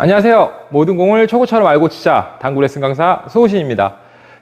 안녕하세요. 모든 공을 초고처럼 알고 치자 당구 레슨 강사 소우신입니다.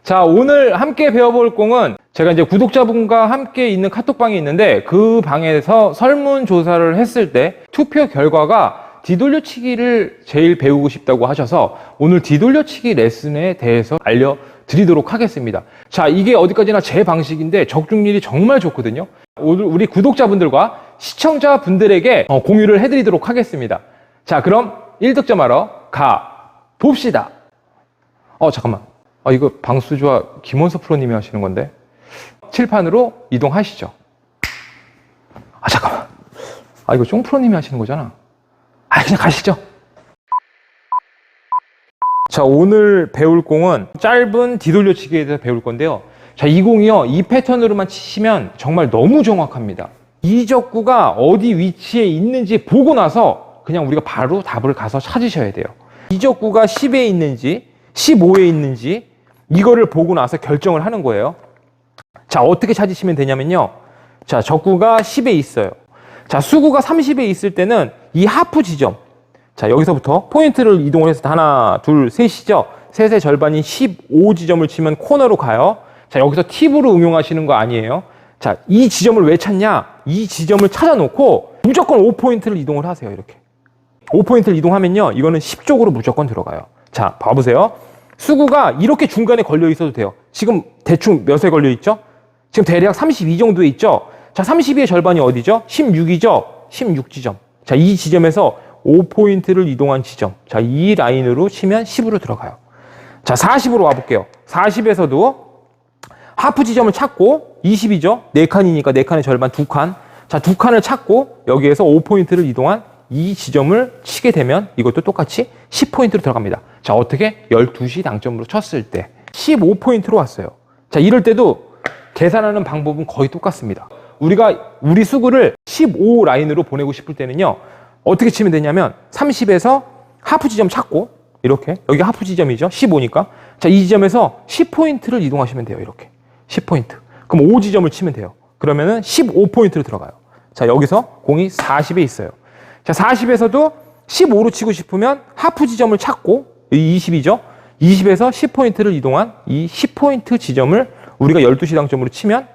자, 오늘 함께 배워볼 공은 제가 이제 구독자분과 함께 있는 카톡방이 있는데 그 방에서 설문조사를 했을 때 투표 결과가 뒤돌려치기를 제일 배우고 싶다고 하셔서 오늘 뒤돌려치기 레슨에 대해서 알려드리도록 하겠습니다. 자, 이게 어디까지나 제 방식인데 적중률이 정말 좋거든요. 오늘 우리 구독자분들과 시청자분들에게 어, 공유를 해드리도록 하겠습니다. 자, 그럼 1득점하러 가 봅시다. 어, 잠깐만. 아, 이거 방수주와 김원서 프로님이 하시는 건데. 칠판으로 이동하시죠. 아, 잠깐만. 아, 이거 쫑 프로님이 하시는 거잖아. 아, 그냥 가시죠. 자, 오늘 배울 공은 짧은 뒤돌려치기에 대해서 배울 건데요. 자, 이 공이요. 이 패턴으로만 치시면 정말 너무 정확합니다. 이 적구가 어디 위치에 있는지 보고 나서 그냥 우리가 바로 답을 가서 찾으셔야 돼요. 이 적구가 10에 있는지 15에 있는지 이거를 보고 나서 결정을 하는 거예요. 자, 어떻게 찾으시면 되냐면요. 자, 적구가 10에 있어요. 자, 수구가 30에 있을 때는 이 하프 지점. 자, 여기서부터 포인트를 이동을 해서 하나, 둘, 셋이죠. 셋의 절반인 15 지점을 치면 코너로 가요. 자, 여기서 팁으로 응용하시는 거 아니에요. 자, 이 지점을 왜 찾냐? 이 지점을 찾아놓고 무조건 5포인트를 이동을 하세요. 이렇게. 5포인트를 이동하면요. 이거는 10쪽으로 무조건 들어가요. 자, 봐보세요. 수구가 이렇게 중간에 걸려 있어도 돼요. 지금 대충 몇에 걸려 있죠? 지금 대략 32 정도에 있죠? 자, 32의 절반이 어디죠? 16이죠? 16지점. 자, 이 지점에서 5포인트를 이동한 지점. 자, 이 라인으로 치면 10으로 들어가요. 자, 40으로 와볼게요. 40에서도 하프 지점을 찾고 20이죠? 4칸이니까 4칸의 절반 2칸. 자, 2칸을 찾고 여기에서 5포인트를 이동한 이 지점을 치게 되면 이것도 똑같이 10포인트로 들어갑니다. 자, 어떻게? 12시 당점으로 쳤을 때 15포인트로 왔어요. 자, 이럴 때도 계산하는 방법은 거의 똑같습니다. 우리가 우리 수구를 15 라인으로 보내고 싶을 때는요. 어떻게 치면 되냐면 30에서 하프 지점 찾고 이렇게 여기 하프 지점이죠. 15니까. 자, 이 지점에서 10포인트를 이동하시면 돼요. 이렇게. 10포인트. 그럼 5지점을 치면 돼요. 그러면은 15포인트로 들어가요. 자, 여기서 공이 40에 있어요. 자, 40에서도 15로 치고 싶으면 하프 지점을 찾고 이 20이죠. 20에서 10포인트를 이동한 이 10포인트 지점을 우리가 12시 당점으로 치면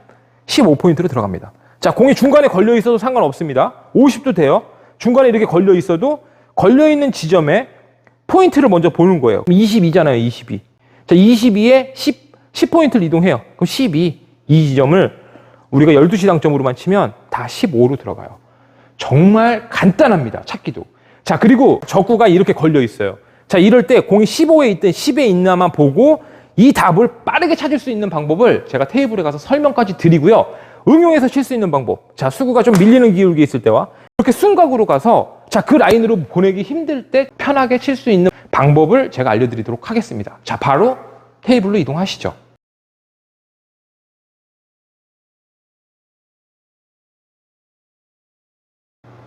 15포인트로 들어갑니다. 자, 공이 중간에 걸려 있어도 상관없습니다. 50도 돼요. 중간에 이렇게 걸려 있어도 걸려 있는 지점에 포인트를 먼저 보는 거예요. 22잖아요, 22. 자, 22에 10, 10포인트를 이동해요. 그럼 12, 이 지점을 우리가 12시 당점으로만 치면 다 15로 들어가요. 정말 간단합니다. 찾기도. 자, 그리고 적구가 이렇게 걸려 있어요. 자, 이럴 때 공이 15에 있든 10에 있나만 보고 이 답을 빠르게 찾을 수 있는 방법을 제가 테이블에 가서 설명까지 드리고요. 응용해서 칠 수 있는 방법. 자, 수구가 좀 밀리는 기울기 있을 때와 이렇게 순각으로 가서 자, 그 라인으로 보내기 힘들 때 편하게 칠 수 있는 방법을 제가 알려드리도록 하겠습니다. 자, 바로 테이블로 이동하시죠.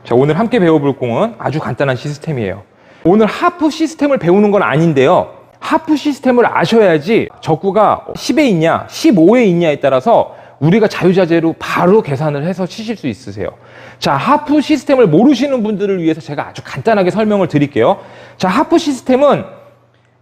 자, 오늘 함께 배워볼 공은 아주 간단한 시스템이에요. 오늘 하프 시스템을 배우는 건 아닌데요. 하프 시스템을 아셔야지 적구가 10에 있냐, 15에 있냐에 따라서 우리가 자유자재로 바로 계산을 해서 치실 수 있으세요. 자, 하프 시스템을 모르시는 분들을 위해서 제가 아주 간단하게 설명을 드릴게요. 자, 하프 시스템은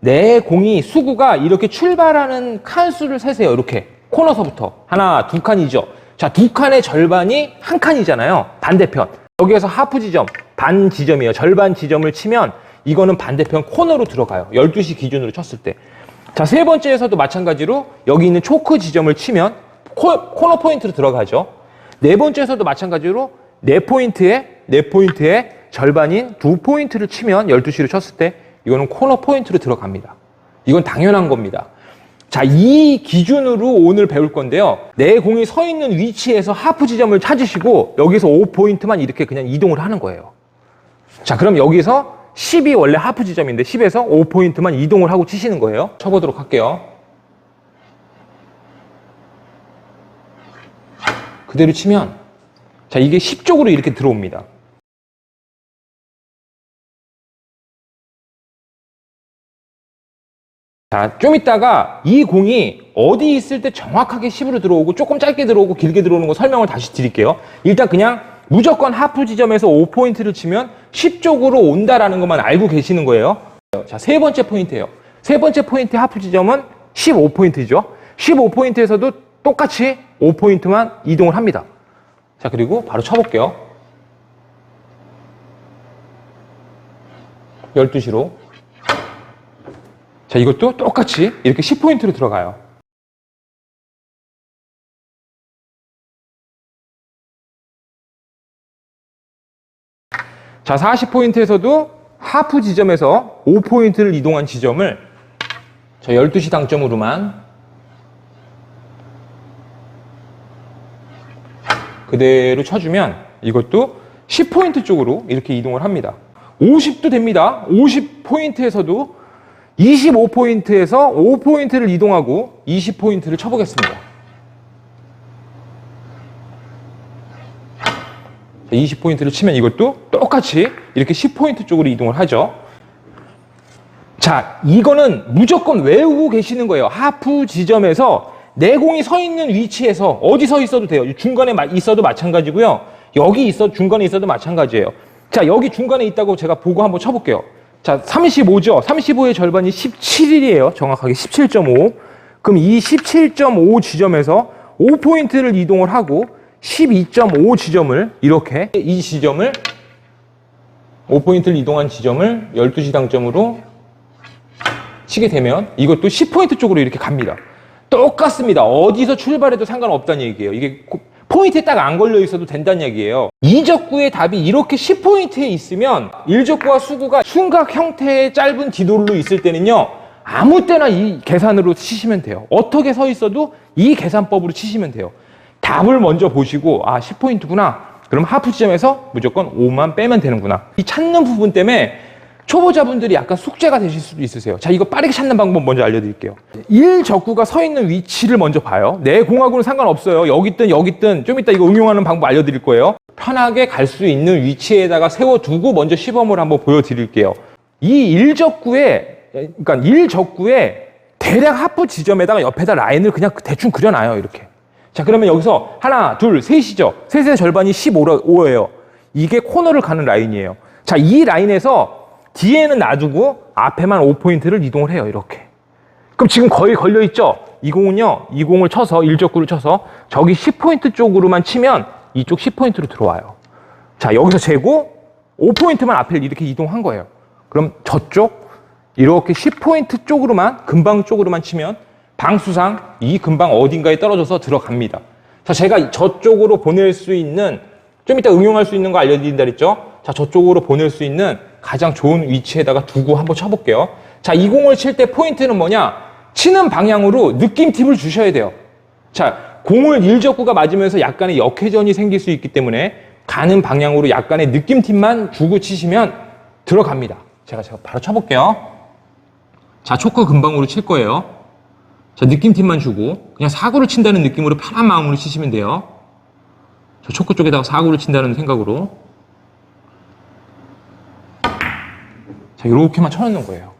내 공이 수구가 이렇게 출발하는 칸수를 세세요. 이렇게 코너서부터 하나, 두 칸이죠. 자, 두 칸의 절반이 한 칸이잖아요. 반대편. 여기에서 하프 지점, 반 지점이에요. 절반 지점을 치면 이거는 반대편 코너로 들어가요. 12시 기준으로 쳤을 때. 자, 세 번째에서도 마찬가지로 여기 있는 초크 지점을 치면 코, 코너 포인트로 들어가죠. 네 번째에서도 마찬가지로 네 포인트에, 네 포인트에 절반인 두 포인트를 치면 12시로 쳤을 때 이거는 코너 포인트로 들어갑니다. 이건 당연한 겁니다. 자, 이 기준으로 오늘 배울 건데요. 내 공이 서 있는 위치에서 하프 지점을 찾으시고 여기서 5포인트만 이렇게 그냥 이동을 하는 거예요. 자, 그럼 여기서 10이 원래 하프 지점인데 10에서 5포인트만 이동을 하고 치시는 거예요. 쳐보도록 할게요. 그대로 치면 자, 이게 10쪽으로 이렇게 들어옵니다. 자, 좀 이따가 이 공이 어디 있을 때 정확하게 10으로 들어오고 조금 짧게 들어오고 길게 들어오는 거 설명을 다시 드릴게요. 일단 그냥 무조건 하프 지점에서 5포인트를 치면 10쪽으로 온다라는 것만 알고 계시는 거예요. 자, 세 번째 포인트예요. 세 번째 포인트 하프 지점은 15포인트죠. 15포인트에서도 똑같이 5포인트만 이동을 합니다. 자, 그리고 바로 쳐볼게요. 12시로. 자, 이것도 똑같이 이렇게 10포인트로 들어가요. 자, 40포인트에서도 하프 지점에서 5포인트를 이동한 지점을 저 12시 당점으로만 그대로 쳐주면 이것도 10포인트 쪽으로 이렇게 이동을 합니다. 50도 됩니다. 50포인트에서도 25포인트에서 5포인트를 이동하고 20포인트를 쳐보겠습니다. 20포인트를 치면 이것도 똑같이 이렇게 10포인트 쪽으로 이동을 하죠. 자, 이거는 무조건 외우고 계시는 거예요. 하프 지점에서 내공이 서 있는 위치에서 어디 서 있어도 돼요. 중간에 마- 있어도 마찬가지고요. 여기 있어 중간에 있어도 마찬가지예요. 자, 여기 중간에 있다고 제가 보고 한번 쳐볼게요. 자, 35죠. 35의 절반이 17일이에요. 정확하게 17.5. 그럼 이 17.5 지점에서 5포인트를 이동을 하고 12.5 지점을 이렇게 이 지점을 5포인트를 이동한 지점을 12시 당점으로 치게 되면 이것도 10포인트 쪽으로 이렇게 갑니다. 똑같습니다. 어디서 출발해도 상관없다는 얘기예요. 이게 고- 포인트에 딱 안 걸려 있어도 된다는 얘기예요. 이적구의 답이 이렇게 10포인트에 있으면 일적구와 수구가 순각 형태의 짧은 디돌로 있을 때는요. 아무 때나 이 계산으로 치시면 돼요. 어떻게 서 있어도 이 계산법으로 치시면 돼요. 답을 먼저 보시고 아 10포인트구나. 그럼 하프 지점에서 무조건 5만 빼면 되는구나. 이 찾는 부분 때문에 초보자분들이 약간 숙제가 되실 수도 있으세요. 자, 이거 빠르게 찾는 방법 먼저 알려드릴게요. 1 적구가 서 있는 위치를 먼저 봐요. 내 공하고는 상관없어요. 여기 있든 여기 있든 좀 이따 이거 응용하는 방법 알려드릴 거예요. 편하게 갈 수 있는 위치에다가 세워두고 먼저 시범을 한번 보여드릴게요. 이 1적구에, 그러니까 1적구에 대략 하프 지점에다가 옆에다 라인을 그냥 대충 그려놔요. 이렇게. 자, 그러면 여기서 하나, 둘, 셋이죠. 셋의 절반이 15예요. 이게 코너를 가는 라인이에요. 자, 이 라인에서 뒤에는 놔두고 앞에만 5포인트를 이동을 해요. 이렇게. 그럼 지금 거의 걸려있죠? 이 공은요, 이 공을 쳐서, 1적구를 쳐서 저기 10포인트 쪽으로만 치면 이쪽 10포인트로 들어와요. 자, 여기서 재고 5포인트만 앞에 이렇게 이동한 거예요. 그럼 저쪽 이렇게 10포인트 쪽으로만, 금방 쪽으로만 치면 방수상 이 금방 어딘가에 떨어져서 들어갑니다. 자, 제가 저쪽으로 보낼 수 있는, 좀 이따 응용할 수 있는 거 알려드린다 그랬죠? 자, 저쪽으로 보낼 수 있는 가장 좋은 위치에다가 두고 한번 쳐볼게요. 자, 이 공을 칠 때 포인트는 뭐냐? 치는 방향으로 느낌 팁을 주셔야 돼요. 자, 공을 일적구가 맞으면서 약간의 역회전이 생길 수 있기 때문에 가는 방향으로 약간의 느낌 팁만 주고 치시면 들어갑니다. 제가 제가 바로 쳐볼게요. 자, 초크 금방으로 칠 거예요. 자, 느낌 팁만 주고 그냥 사구를 친다는 느낌으로 편한 마음으로 치시면 돼요. 저 초크 쪽에다가 사구를 친다는 생각으로. 자, 이렇게만 쳐놓는 거예요.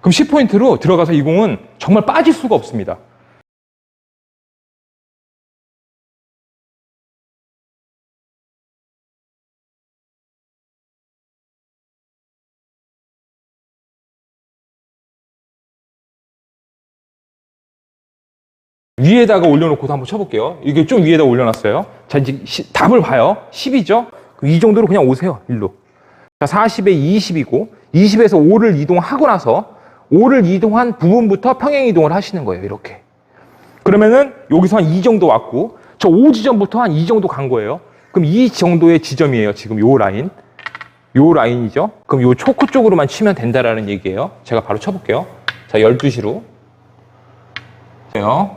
그럼 10포인트로 들어가서 이 공은 정말 빠질 수가 없습니다. 위에다가 올려놓고도 한번 쳐볼게요. 이게 좀 위에다 올려놨어요. 자, 이제 시- 답을 봐요. 10이죠? 이 정도로 그냥 오세요. 일로. 자, 40에 20이고, 20에서 5를 이동하고 나서 5를 이동한 부분부터 평행 이동을 하시는 거예요. 이렇게. 그러면은 여기서 한이 정도 왔고, 저 5 지점부터 한이 정도 간 거예요. 그럼 이 정도의 지점이에요. 지금 요 라인. 요 라인이죠? 그럼 요 초코 쪽으로만 치면 된다라는 얘기예요. 제가 바로 쳐 볼게요. 자, 12시로. 요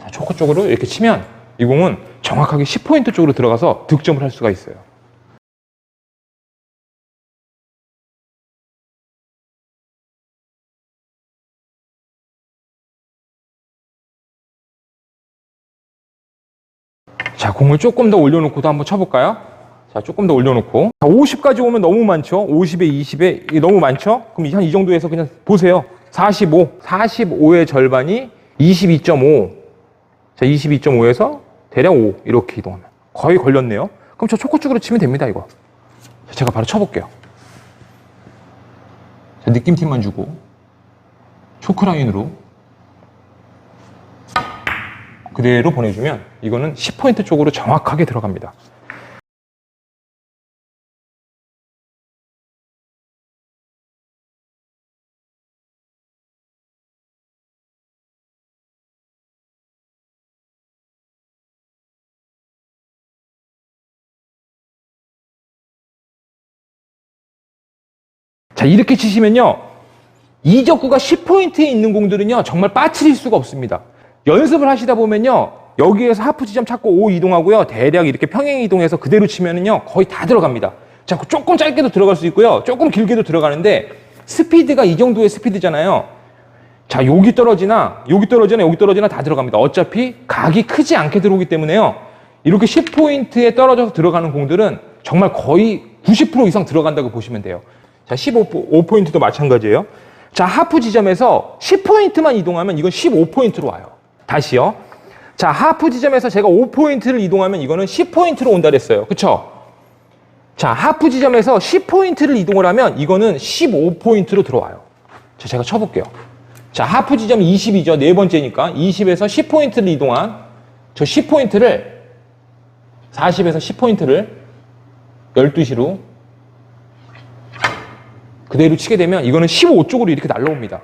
자, 초코 쪽으로 이렇게 치면 이 공은 정확하게 10포인트 쪽으로 들어가서 득점을 할 수가 있어요. 자, 공을 조금 더 올려놓고도 한번 쳐볼까요? 자, 조금 더 올려놓고. 자, 50까지 오면 너무 많죠? 50에 20에 이게 너무 많죠? 그럼 한 이 정도에서 그냥 보세요. 45. 45의 절반이 22.5. 자, 22.5에서 대략 5 이렇게 이동하면 거의 걸렸네요. 그럼 저 초코 쪽으로 치면 됩니다, 이거. 자, 제가 바로 쳐볼게요. 자, 느낌팀만 주고 초크 라인으로 그대로 보내주면 이거는 10포인트 쪽으로 정확하게 들어갑니다. 자, 이렇게 치시면요. 이적구가 10포인트에 있는 공들은요, 정말 빠뜨릴 수가 없습니다. 연습을 하시다 보면요, 여기에서 하프 지점 찾고 5 이동하고요, 대략 이렇게 평행 이동해서 그대로 치면은요, 거의 다 들어갑니다. 자, 조금 짧게도 들어갈 수 있고요, 조금 길게도 들어가는데, 스피드가 이 정도의 스피드잖아요. 자, 여기 떨어지나, 여기 떨어지나, 여기 떨어지나 다 들어갑니다. 어차피 각이 크지 않게 들어오기 때문에요. 이렇게 10포인트에 떨어져서 들어가는 공들은 정말 거의 90% 이상 들어간다고 보시면 돼요. 자, 15포인트도 마찬가지예요. 자, 하프 지점에서 10포인트만 이동하면 이건 15포인트로 와요. 다시요. 자, 하프 지점에서 제가 5포인트를 이동하면 이거는 10포인트로 온다 그랬어요. 그쵸? 자, 하프 지점에서 10포인트를 이동을 하면 이거는 15포인트로 들어와요. 자, 제가 쳐볼게요. 자, 하프 지점 20이죠. 네 번째니까. 20에서 10포인트를 이동한 저 10포인트를 40에서 10포인트를 12시로 그대로 치게 되면 이거는 15쪽으로 이렇게 날라옵니다.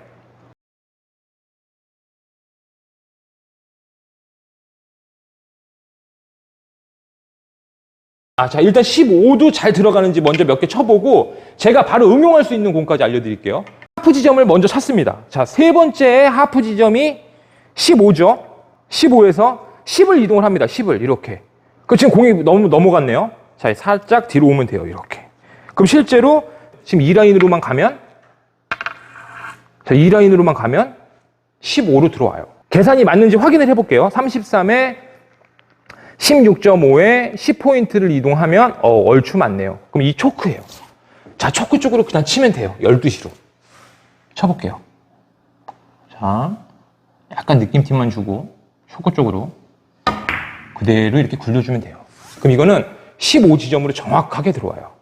아, 자, 일단 15도 잘 들어가는지 먼저 몇 개 쳐보고 제가 바로 응용할 수 있는 공까지 알려드릴게요. 하프 지점을 먼저 찾습니다. 자, 세 번째 하프 지점이 15죠. 15에서 10을 이동을 합니다. 10을 이렇게. 그 지금 공이 너무 넘어갔네요. 자, 살짝 뒤로 오면 돼요. 이렇게. 그럼 실제로 지금 이 라인으로만 가면 자, 이 라인으로만 가면 15로 들어와요. 계산이 맞는지 확인을 해볼게요. 33에 16.5에 10포인트를 이동하면 어, 얼추 맞네요. 그럼 이 초크예요. 자, 초크 쪽으로 그냥 치면 돼요. 12시로. 쳐볼게요. 자, 약간 느낌팀만 주고 초크 쪽으로 그대로 이렇게 굴려주면 돼요. 그럼 이거는 15지점으로 정확하게 들어와요.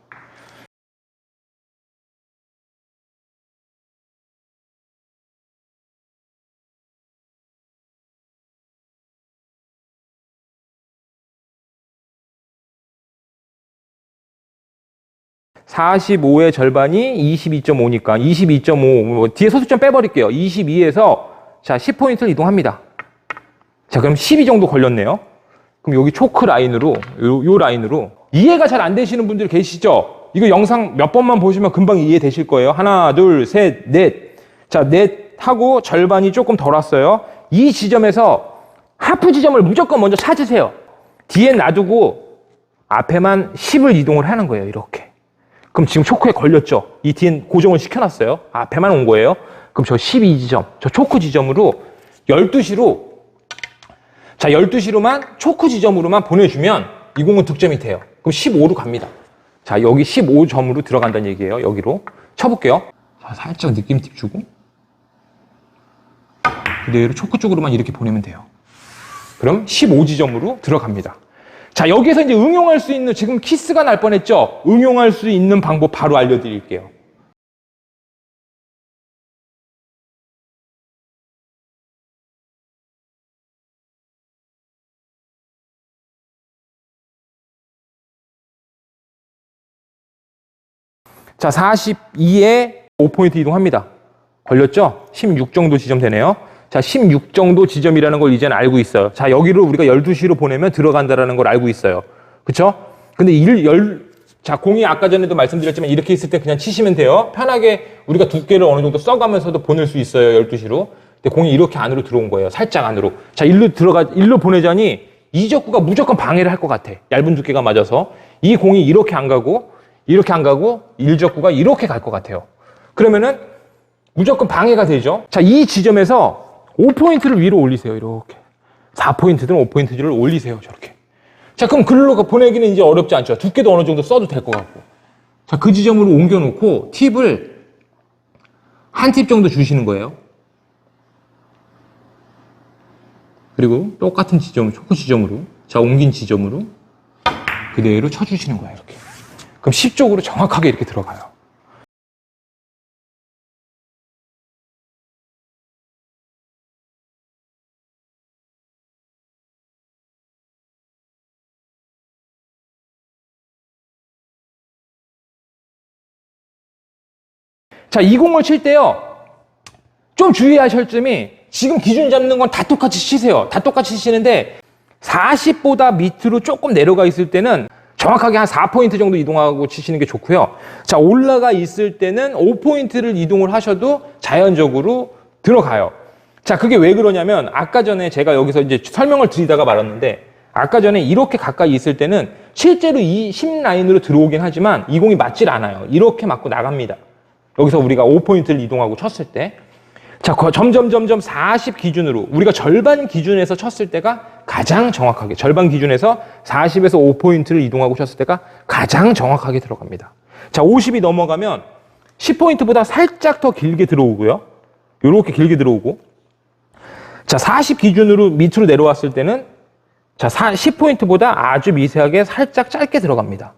(45의) 절반이 (22.5니까) (22.5) 뭐 뒤에 소수점 빼버릴게요. (22에서) 자 (10포인트를) 이동합니다. 자 그럼 (12) 정도 걸렸네요. 그럼 여기 초크 라인으로 요, 요 라인으로. 이해가 잘 안 되시는 분들 계시죠? 이거 영상 몇 번만 보시면 금방 이해되실 거예요. 하나 둘 셋 넷 자 넷 하고 절반이 조금 덜 왔어요. 이 지점에서 하프 지점을 무조건 먼저 찾으세요. 뒤에 놔두고 앞에만 10을 이동을 하는 거예요 이렇게 그럼 지금 초크에 걸렸죠? 이 뒤엔 고정을 시켜놨어요. 앞에만 온 거예요. 그럼 저 12지점, 저 초크 지점으로 12시로, 자, 12시로만 초크 지점으로만 보내주면 이 공은 득점이 돼요. 그럼 15로 갑니다. 자, 여기 15점으로 들어간다는 얘기예요. 여기로. 쳐볼게요. 자, 살짝 느낌 팁 주고. 그대로 초크 쪽으로만 이렇게 보내면 돼요. 그럼 15지점으로 들어갑니다. 자, 여기에서 이제 응용할 수 있는, 지금 키스가 날 뻔했죠? 응용할 수 있는 방법 바로 알려드릴게요. 자, 42에 5포인트 이동합니다. 걸렸죠? 16 정도 지점 되네요. 자, 16 정도 지점이라는 걸 이제는 알고 있어요. 자, 여기로 우리가 12시로 보내면 들어간다라는 걸 알고 있어요. 그쵸? 근데 일, 열, 자, 공이 아까 전에도 말씀드렸지만 이렇게 있을 때 그냥 치시면 돼요. 편하게 우리가 두께를 어느 정도 써가면서도 보낼 수 있어요. 12시로. 근데 공이 이렇게 안으로 들어온 거예요. 살짝 안으로. 자, 일로 들어가, 일로 보내자니 이적구가 무조건 방해를 할 것 같아. 얇은 두께가 맞아서. 이 공이 이렇게 안 가고, 이렇게 안 가고, 일적구가 이렇게 갈 것 같아요. 그러면은 무조건 방해가 되죠. 자, 이 지점에서 5포인트를 위로 올리세요. 이렇게. 4포인트든 5포인트를 올리세요. 저렇게. 자, 그럼 글로 보내기는 이제 어렵지 않죠. 두께도 어느 정도 써도 될 것 같고. 자, 그 지점으로 옮겨놓고 팁을 한 팁 정도 주시는 거예요. 그리고 똑같은 지점, 초코 지점으로, 자, 옮긴 지점으로 그대로 쳐주시는 거예요, 이렇게. 그럼 10쪽으로 정확하게 이렇게 들어가요. 자, 이 공을 칠 때요. 좀 주의하실 점이 지금 기준 잡는 건 다 똑같이 치세요. 다 똑같이 치시는데 40보다 밑으로 조금 내려가 있을 때는 정확하게 한 4포인트 정도 이동하고 치시는 게 좋고요. 자, 올라가 있을 때는 5포인트를 이동을 하셔도 자연적으로 들어가요. 자, 그게 왜 그러냐면 아까 전에 제가 여기서 이제 설명을 드리다가 말았는데 아까 전에 이렇게 가까이 있을 때는 실제로 이 10라인으로 들어오긴 하지만 이 공이 맞질 않아요. 이렇게 맞고 나갑니다. 여기서 우리가 5포인트를 이동하고 쳤을 때. 자, 거- 점점, 점점 40 기준으로, 우리가 절반 기준에서 쳤을 때가 가장 정확하게, 절반 기준에서 40에서 5포인트를 이동하고 쳤을 때가 가장 정확하게 들어갑니다. 자, 50이 넘어가면 10포인트보다 살짝 더 길게 들어오고요. 이렇게 길게 들어오고. 자, 40 기준으로 밑으로 내려왔을 때는 자, 10포인트보다 아주 미세하게 살짝 짧게 들어갑니다.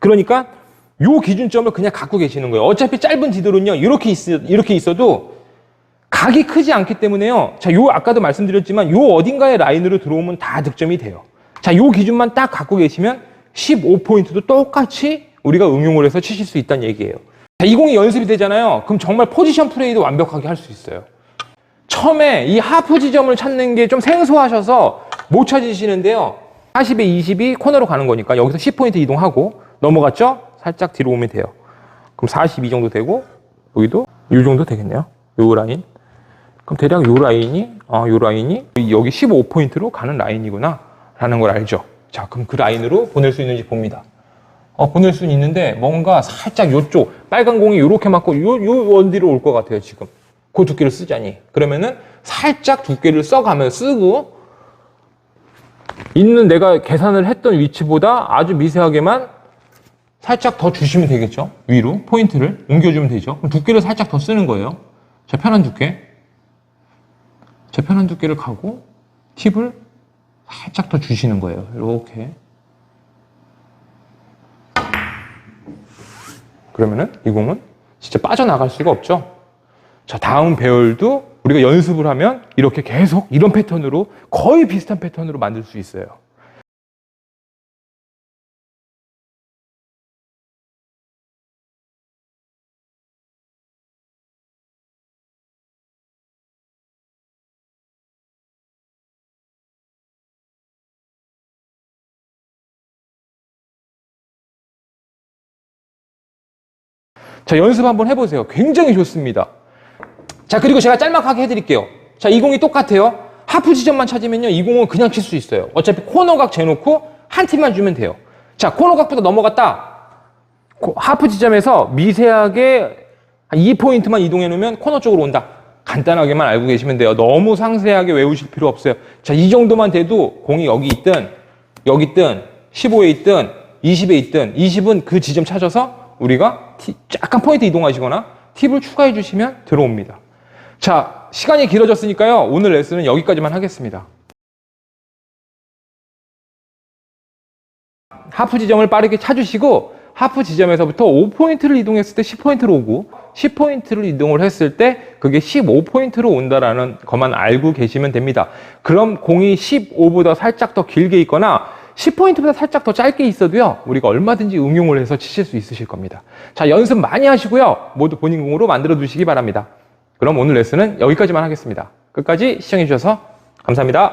그러니까 요 기준점을 그냥 갖고 계시는 거예요. 어차피 짧은 디돌은요, 이렇게 있, 이렇게 있어도 각이 크지 않기 때문에요. 자, 요 아까도 말씀드렸지만 요 어딘가의 라인으로 들어오면 다 득점이 돼요. 자, 요 기준만 딱 갖고 계시면 15포인트도 똑같이 우리가 응용을 해서 치실 수 있다는 얘기예요. 자, 이 공이 연습이 되잖아요. 그럼 정말 포지션 플레이도 완벽하게 할 수 있어요. 처음에 이 하프 지점을 찾는 게 좀 생소하셔서 못 찾으시는데요. 40에 20이 코너로 가는 거니까 여기서 10포인트 이동하고 넘어갔죠? 살짝 뒤로 오면 돼요. 그럼 42 정도 되고 여기도 이 정도 되겠네요. 요 라인. 그럼 대략 요 라인이 아, 요 라인이 여기 15포인트로 가는 라인이구나 라는 걸 알죠. 자, 그럼 그 라인으로 보낼 수 있는지 봅니다. 어, 보낼 수는 있는데 뭔가 살짝 요쪽 빨간 공이 요렇게 맞고 요, 요 원디로 올 것 같아요, 지금. 그 두께를 쓰자니. 그러면은 살짝 두께를 써가면 쓰고 있는 내가 계산을 했던 위치보다 아주 미세하게만 살짝 더 주시면 되겠죠. 위로 포인트를 옮겨주면 되죠. 그럼 두께를 살짝 더 쓰는 거예요. 제 편한 두께. 제 편한 두께를 가고 팁을 살짝 더 주시는 거예요. 이렇게. 그러면은 이 공은 진짜 빠져나갈 수가 없죠. 자, 다음 배열도 우리가 연습을 하면 이렇게 계속 이런 패턴으로 거의 비슷한 패턴으로 만들 수 있어요. 자, 연습 한번 해보세요. 굉장히 좋습니다. 자, 그리고 제가 짤막하게 해드릴게요. 자, 이 공이 똑같아요. 하프 지점만 찾으면요, 이 공은 그냥 칠 수 있어요. 어차피 코너각 재놓고 한 팀만 주면 돼요. 자, 코너각보다 넘어갔다. 코- 하프 지점에서 미세하게 한 2포인트만 이동해 놓으면 코너 쪽으로 온다. 간단하게만 알고 계시면 돼요. 너무 상세하게 외우실 필요 없어요. 자, 이 정도만 돼도 공이 여기 있든, 여기 있든, 15에 있든, 20에 있든, 20은 그 지점 찾아서 우리가 티- 약간 포인트 이동하시거나 팁을 추가해 주시면 들어옵니다. 자, 시간이 길어졌으니까요. 오늘 레슨은 여기까지만 하겠습니다. 하프 지점을 빠르게 찾으시고 하프 지점에서부터 5포인트를 이동했을 때 10포인트로 오고 10포인트를 이동을 했을 때 그게 15포인트로 온다라는 것만 알고 계시면 됩니다. 그럼 공이 15보다 살짝 더 길게 있거나 10포인트보다 살짝 더 짧게 있어도요. 우리가 얼마든지 응용을 해서 치실 수 있으실 겁니다. 자, 연습 많이 하시고요. 모두 본인 공으로 만들어 두시기 바랍니다. 그럼 오늘 레슨은 여기까지만 하겠습니다. 끝까지 시청해 주셔서 감사합니다.